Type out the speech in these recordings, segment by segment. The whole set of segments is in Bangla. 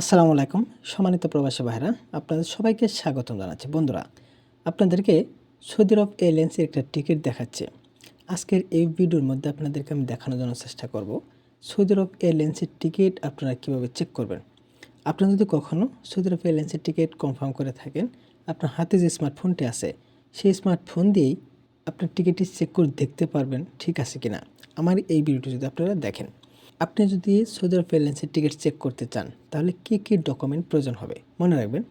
আসসালামু আলাইকুম, সম্মানিত প্রবাসী ভাইরা আপনাদের সবাইকে স্বাগতম জানাচ্ছি। বন্ধুরা, আপনাদেরকে সৌদি আরব এয়ারলাইন্সের একটা টিকিট দেখাচ্ছে। আজকের এই ভিডিওর মধ্যে আপনাদেরকে আমি দেখানোর জন্য চেষ্টা করব। সৌদি আরব এয়ারলাইন্সের টিকিট আপনারা কীভাবে চেক করবেন? আপনারা যদি কখনও সৌদি আরব এয়ারলাইন্সের টিকিট কনফার্ম করে থাকেন, আপনার হাতে যে স্মার্টফোনটি আছে, সেই স্মার্টফোন দিয়েই আপনার টিকিটটি চেক করে দেখতে পারবেন, ঠিক আছে কিনা? আমার এই ভিডিওটি যদি আপনারা দেখেন। আপনি যদি সৌদি আরব এয়ারলাইন্সের টিকিট চেক করতে চান, তাহলে কী কী ডকুমেন্ট প্রয়োজন হবে? মনে রাখবেন,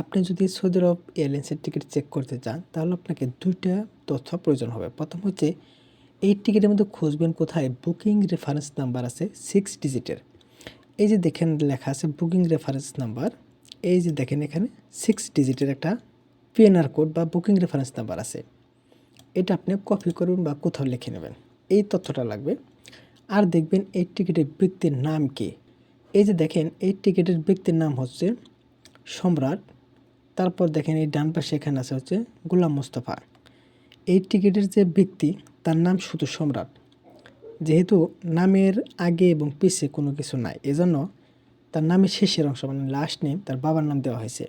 আপনি যদি সৌদি আরব এয়ারলাইন্সের টিকিট চেক করতে চান, তাহলে আপনাকে দুইটা তথ্য প্রয়োজন হবে। প্রথম হচ্ছে, এই টিকিটের মধ্যে খুঁজবেন কোথায়? বুকিং রেফারেন্স নাম্বার আছে সিক্স ডিজিটের এই যে দেখেন লেখা আছে বুকিং রেফারেন্স নাম্বার, এই যে দেখেন এখানে সিক্স ডিজিটের একটা পিএনআর কোড বা বুকিং রেফারেন্স নাম্বার আছে। এটা আপনি কপি করুন বা কোথাও লিখে নেবেন। এই তথ্যটা লাগবে। আর দেখবেন এই টিকিটের ব্যক্তির নাম কি? এই যে দেখেন, এই টিকিটের ব্যক্তির নাম হচ্ছে সম্রাট, তারপর দেখেন এই ডান পাশে এখানে আছে হচ্ছে গোলাম মুস্তফা। এই টিকিটের যে ব্যক্তি তার নাম শুধু সম্রাট। যেহেতু নামের আগে এবং পিছে কোনো কিছু নাই, এজন্য তার নামের শেষের অংশ মানে লাস্ট নেম তার বাবার নাম দেওয়া হয়েছে।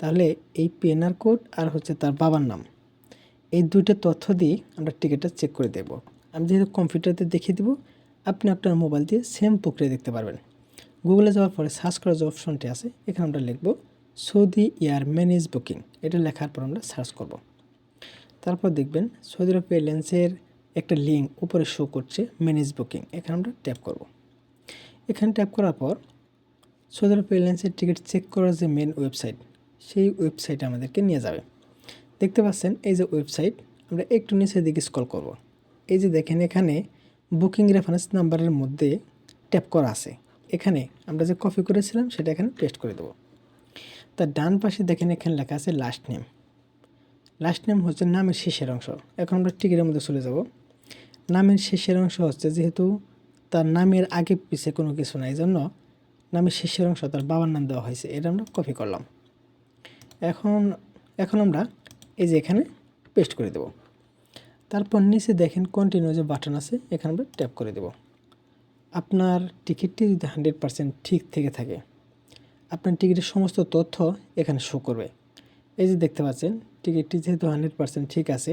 তাহলে এই পেনার কোড আর হচ্ছে তার বাবার নাম, এই দুইটা তথ্য দিয়ে আমরা টিকিটটা চেক করে দেব। আমি যেহেতু কম্পিউটারতে দেখিয়ে দেবো আপনি আপনার মোবাইল দিয়ে সেম প্রক্রিয়া দেখতে পারবেন। গুগলে যাওয়ার পরে সার্চ করার যে অপশনটি আছে, এখানে আমরা লিখব সৌদি এয়ার ম্যানেজ বুকিং এটা লেখার পর আমরা সার্চ করব। তারপর দেখবেন সৌদি আরব এয়ারলাইন্সের একটা লিঙ্ক উপরে শো করছে ম্যানেজ বুকিং এখানে আমরা ট্যাপ করব। এখানে ট্যাপ করার পর সৌদি আরব এয়ারলাইন্সের টিকিট চেক করার যে মেন ওয়েবসাইট সেই ওয়েবসাইটে আমাদেরকে নিয়ে যাবে। দেখতে পাচ্ছেন, এই যে ওয়েবসাইট আমরা একটু নিচের দিকে স্কল করব। এই যে দেখেন এখানে বুকিং রেফারেন্স নাম্বারের মধ্যে ট্যাপ করা আছে। এখানে আমরা যে কপি করেছিলাম, সেটা এখানে পেস্ট করে দেবো। তার ডান পাশে দেখেন এখানে লেখা আছে লাস্ট নেম লাস্ট নেম হচ্ছে নামের শেষের অংশ। এখন আমরা টিকিটের মধ্যে চলে যাব। নামের শেষের অংশ হচ্ছে যেহেতু তার নামের আগে পিছে কোনো কিছু নাই জন্য নামের শেষের অংশ তার বাবার নাম দেওয়া হয়েছে, এটা আমরা কপি করলাম। এখন এখন আমরা এই যে এখানে পেস্ট করে দেব। তারপর নিচে দেখেন কন্টিনিউ যে বাটন আছে, এখানে আমরা ট্যাপ করে দেব। আপনার টিকিটটি যদি হান্ড্রেড পারসেন্ট ঠিক থেকে থাকে, আপনার টিকিটের সমস্ত তথ্য এখানে শো করবে। এই যে দেখতে পাচ্ছেন টিকিটটি যেহেতু হান্ড্রেড পারসেন্ট ঠিক আছে,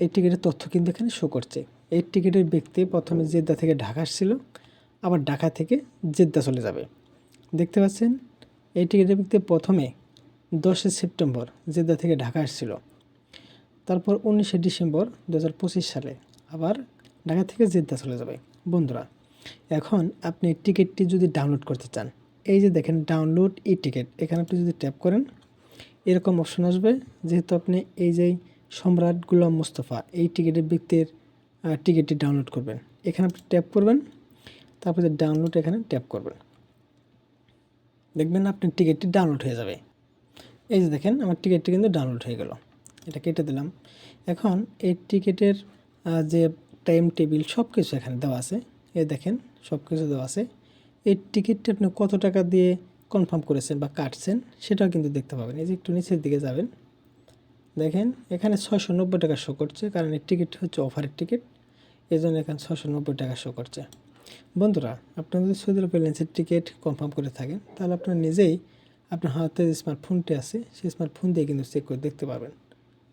এই টিকিটের তথ্য কিন্তু এখানে শো করছে। এই টিকিটের ব্যক্তি প্রথমে জেদ্দা থেকে ঢাকা আসছিল, আবার ঢাকা থেকে জেদ্দা চলে যাবে। দেখতে পাচ্ছেন, এই টিকিটের ব্যক্তি প্রথমে দশই সেপ্টেম্বর জেদ্দা থেকে ঢাকা আসছিল। তারপর উনিশে ডিসেম্বর দু হাজার পঁচিশ সালে আবার ঢাকা থেকে জেদ্দা চলে যাবে। বন্ধুরা, এখন আপনি টিকিটটি যদি ডাউনলোড করতে চান, এই যে দেখেন ডাউনলোড ই টিকিট এখানে আপনি যদি ট্যাপ করেন, এরকম অপশন আসবে। যেহেতু আপনি এই যে সম্রাট গুলাম মুস্তফা, এই টিকিটের ব্যক্তির টিকিটটি ডাউনলোড করবেন। এখানে আপনি ট্যাপ করবেন, তারপরে ডাউনলোড এখানে ট্যাপ করবেন। দেখবেন আপনার টিকিটটি ডাউনলোড হয়ে যাবে। এই যে দেখেন, আমার টিকিটটি কিন্তু ডাউনলোড হয়ে গেল। এটা কেটে দিলাম। এখন এই টিকিটের যে টাইম টেবিল সব কিছু এখানে দেওয়া আছে এ দেখেন সব কিছু দেওয়া আছে। এই টিকিটটা আপনি কত টাকা দিয়ে কনফার্ম করেছেন বা কাটছেন সেটাও কিন্তু দেখতে পাবেন। এই যে একটু নিচের দিকে যাবেন। দেখেন এখানে ছশো নব্বই টাকা শো করছে, কারণ এই টিকিট হচ্ছে অফারের টিকিট এই জন্য এখানে ছশো নব্বই টাকা শো করছে। বন্ধুরা আপনারা যদি সৌদি আরব এয়ারলাইন্সের টিকিট কনফার্ম করে থাকেন, তাহলে আপনারা নিজেই আপনার হাতে যে স্মার্টফোনটি আছে, সেই স্মার্টফোন দিয়ে কিন্তু চেক করে দেখতে পারবেন।